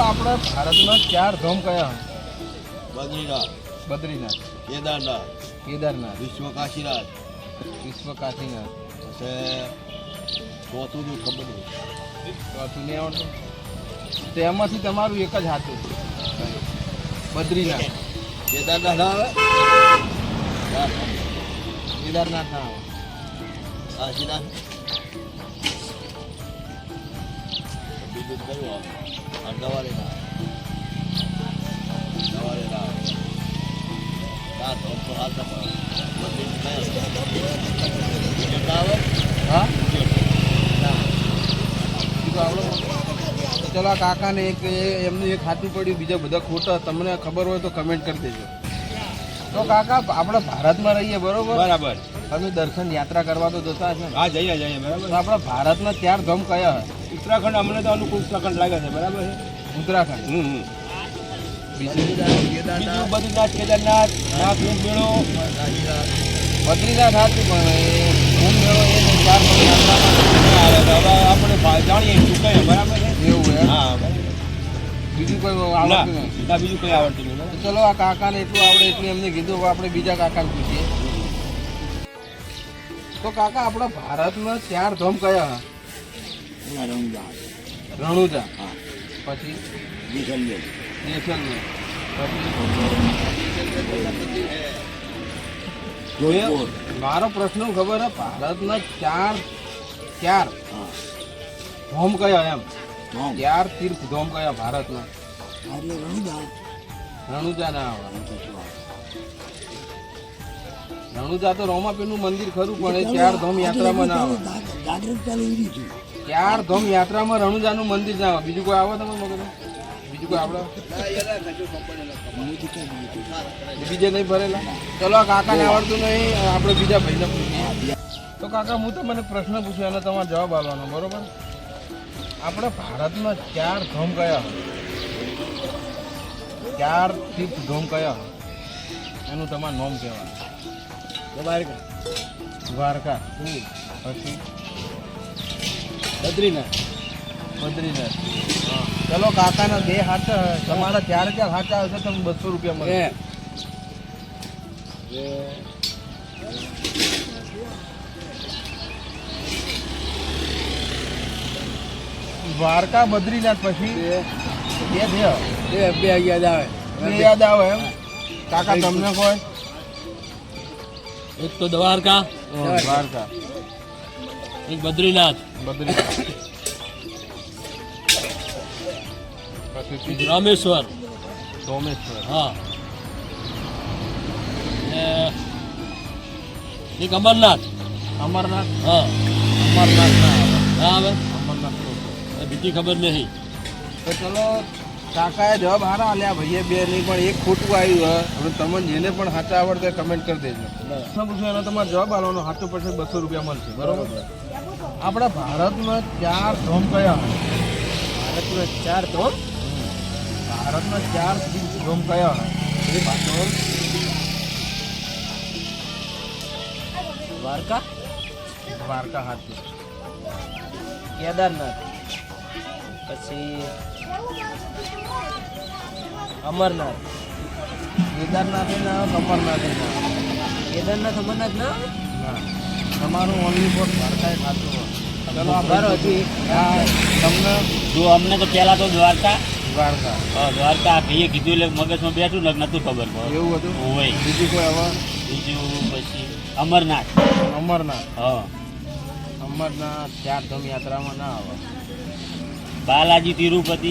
આપણા ભારતમાં ચાર ધામ કયા બદ્રીનાથ. બદ્રીનાથ. કેદારનાથ. કેદારનાથ. વિશ્વ કાશીનાથ. વિશ્વ કાશીનાથ. પછી ચોથું જો ખબર નહીં. ચોથું નહીં આવડતું? તેમાંથી તમારું એક જ હાથ બદ્રીનાથ. કેદારનાથ ના આવે? કેદારનાથ ના આવે. કાશીનાથ. બીજું કયું આવે? આ દવારે ના આવે દવારે ના આવે ના તો તો હાલ તો બધી કયા આવે હા ચલો આ કાકાને એક એ- એમનું એક હાથું પડ્યું બીજા બધા ખોટા તમને ખબર હોય તો કમેન્ટ કરી દેજો. તો કાકા આપણે ભારતમાં રહીએ બરોબર? બરાબર. તમે દર્શન યાત્રા કરવા તો જતા છે હા જઈએ જઈએ બરાબર. આપણે ભારતના ચાર ધામ કયા ઉત્તરાખંડ અમને તો અનુકૂળ ઉત્તરાખંડ લાગે છે બરાબર છે? ઉત્તરાખંડ. હમ હમ. બીજું બદ્રીનાથ કેદારનાથ. નાથ મેળો બદ્રીનાથ હાથું પણ કુંભ મેળો એ ચાર હવે આપણે જાણીએ શું કહીએ બરાબર છે? એવું હા. બીજું કોઈ આવડતું નહીં. ના, બીજું કોઈ આવડતું નહીં ચલો આ કાકાને એટલું આવડે એટલું એમને કીધું આપણે બીજા કાકાને પૂછીએ. તો કાકા આપણા ભારતમાં ચાર ધોમ કયા? રણુજા હા. પછી? જેસલમેર. જેસલમેર જોધપુર. મારો પ્રશ્ન ખબર હે ભારતના ચાર ચાર. ધામ કયા એમ? ચાર તીર્થ ધોમ કયા ભારતના? રણુજા. રણુજા ના આવે. રણુજા તો રોમાપીનું મંદિર ખરું પણ એ ચાર ધોમ યાત્રામાં ના આવે ચાર ધામ યાત્રામાં રણુજાનું મંદિર ના બીજું કોઈ આવે તમે મગર બીજું કોઈ આવડે બીજે નહીં ભરેલા? ચલો કાકાને આવડતું નહીં. આપણે બીજા ભાઈને પૂછીએ. તો કાકા, હું તમને પ્રશ્ન પૂછ્યો અને તમારે જવાબ આપવાનો, બરોબર? આપણે ભારતમાં ચાર ધામ કયા? ચાર તીર્થ ધામ કયા? એનું તમારું નામ કહેવાનું. દ્વારકા. દ્વારકા. પછી? બદ્રીનાથ. બદ્રીનાથ. ચલો કાકાના બે હાથ તમારા ચાર ચાર હાથ આવશે તમે બસો રૂપિયા મળે. દ્વારકા બદ્રીનાથ પછી બે. બે બે યાદ આવે. બે યાદ આવે એમ? કાકા તમને કોઈ? એક તો દ્વારકા. દ્વારકા. એક બદ્રીનાથ બદ્રીનાથ પછી ત્રીજું રામેશ્વર સોમેશ્વર હા ને એક અમરનાથ અમરનાથ હા અમરનાથ ના આવે ના આવે અમરનાથ તો છે. એ બીજી ખબર નહીં તો ચલો કાકાએ જવાબ હારા આલ્યા ભાઈએ બે નહીં, પણ એક ખોટું આવ્યું હવે તમે જેને પણ સાચા આવડતે કમેન્ટ કરી દેજો. શું પૂછું એનો તમારે જવાબ આલવાનો, સાચું પડશે બસો રૂપિયા મળશે, બરોબર? આપણા ભારતમાં ચાર ધોમ કયા ભારતમાં ચાર ધોમ? ભારતમાં ચાર ધોમ કયા એ પાછળ દ્વારકા? દ્વારકા હાથી. કેદારનાથ. પછી અમરનાથ. કેદારનાથ ના અમરનાથ ના કેદારનાથ અમરનાથ ના? ના તમારું ઓનલી ફોર દ્વારકા ખાતું હોય. ચલો આભાર હતી હજી. હા. તમને? જો અમને તો પહેલા તો દ્વારકા. દ્વારકા. હા દ્વારકા. ભાઈએ કીધું એટલે મગજમાં બેઠું ને નતું ખબર પડે. એવું હતું? હોય. બીજું કોઈ હવે બીજું પછી અમરનાથ. અમરનાથ. હા. અમરનાથ ચાર ધામ યાત્રામાં ના આવે. બાલાજી તિરુપતિ.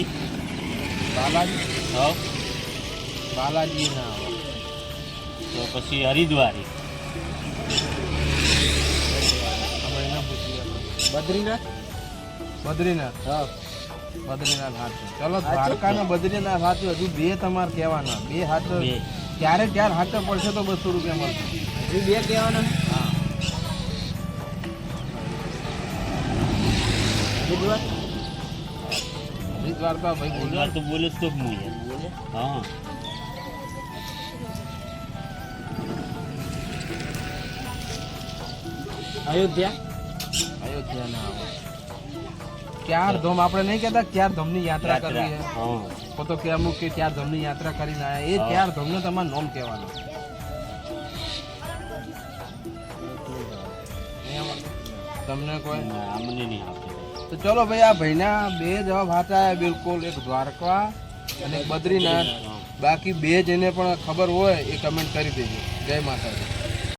બાલાજી? હા. બાલાજી ના તો પછી હરિદ્વારી. બદ્રીનાથ? બદ્રીનાથ હા. બદ્રીનાથ હાથ ચલો દ્વારકા ને બદ્રીનાથ હાથ હજુ બે તમારે કહેવાના. બે હાથ ક્યારે ક્યારે ચાર હાથ પડશે તો બસો રૂપિયા મળશે. હજુ બે કહેવાના હા. હજી દ્વારકા ભાઈ બોલો. તો બોલે તો હું. હા. અયોધ્યા? અયોધ્યા ના આવે. ચાર ધામ આપણે નહીં કહેતા ચાર ધામની યાત્રા કરવી હા. તો તો કે અમુક કે ચાર ધામની યાત્રા કરીને આયા. એ ચાર ધામને તમારે નોમ કહેવાનું. તમને કોઈ? ના, અમને નહીં આપતી તો ચલો ભાઈ, આ ભાઈના બે જવાબ હતા બિલકુલ. એક દ્વારકા અને બદ્રીનાથ. બાકી બે જેને પણ ખબર હોય એ કમેન્ટ કરી દેજો. જય માતાજી.